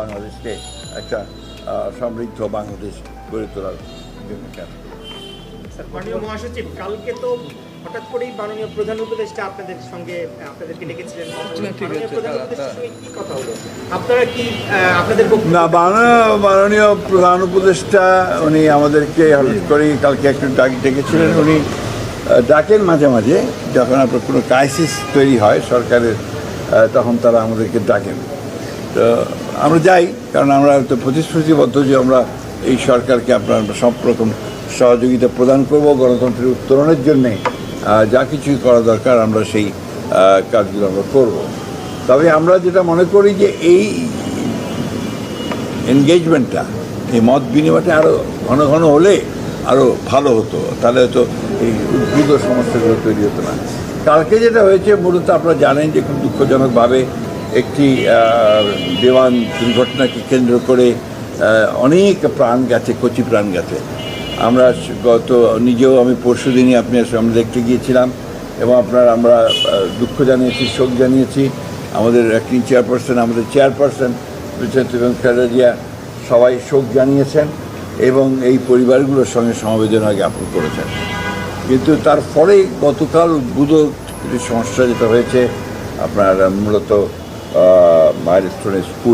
বাংলাদেশকে একটা সমৃদ্ধ বাংলাদেশ গড়ে তোলার জন্য কাজ করব। মাননীয় মহাসচিব কালকে তো হঠাৎ করেই মাননীয় প্রধান উপদেষ্টা আপনাদের সঙ্গে আপনাদেরকে ডেকেছিলেন। মাননীয় প্রধান উপদেষ্টার সঙ্গে কি কথা হলো? আপনারা কি আপনাদের না মাননীয় মাননীয় প্রধান উপদেষ্টা উনি আমাদেরকে হঠাৎ করেই কালকে একটু ডাক ডেকেছিলেন। উনি ডাকেন মাঝে মাঝে যখন আপনার কোনো ক্রাইসিস তৈরি হয় সরকারের তখন তারা আমাদেরকে ডাকেন। তো আমরা যাই, কারণ আমরা তো প্রতিশ্রুতিবদ্ধ যে আমরা এই সরকারকে আপনার সব রকম সহযোগিতা প্রদান করব গণতন্ত্রের উত্তরণের জন্যে। যা কিছুই করা দরকার আমরা সেই কাজগুলো আমরা করব। তবে আমরা যেটা মনে করি যে এই এনগেজমেন্টটা এই মত বিনিময়টা আরও ঘন ঘন হলে আরও ভালো হতো। তাহলে হয়তো এই উদ্ভূত সমস্যাগুলো তৈরি হতো না। কালকে যেটা হয়েছে, মূলত আপনারা জানেন যে খুব দুঃখজনকভাবে একটি বিমান দুর্ঘটনাকে কেন্দ্র করে অনেক প্রাণ গেছে, কচি প্রাণ গেছে। আমরা গত, নিজেও আমি পরশু দিনই আপনি আমরা দেখতে গিয়েছিলাম এবং আপনার আমরা দুঃখ জানিয়েছি, শোক জানিয়েছি। আমাদের অ্যাক্টিং চেয়ারপারসন আমাদের চেয়ারপারসন এবং খালেদা সবাই শোক জানিয়েছেন এবং এই পরিবারগুলোর সঙ্গে সমবেদনা জ্ঞাপন করেছেন। কিন্তু তারপরে গতকাল উদ্ভূত কিছু সমস্যা যেটা হয়েছে, আপনার মূলত মাইলস্টোনের স্কুল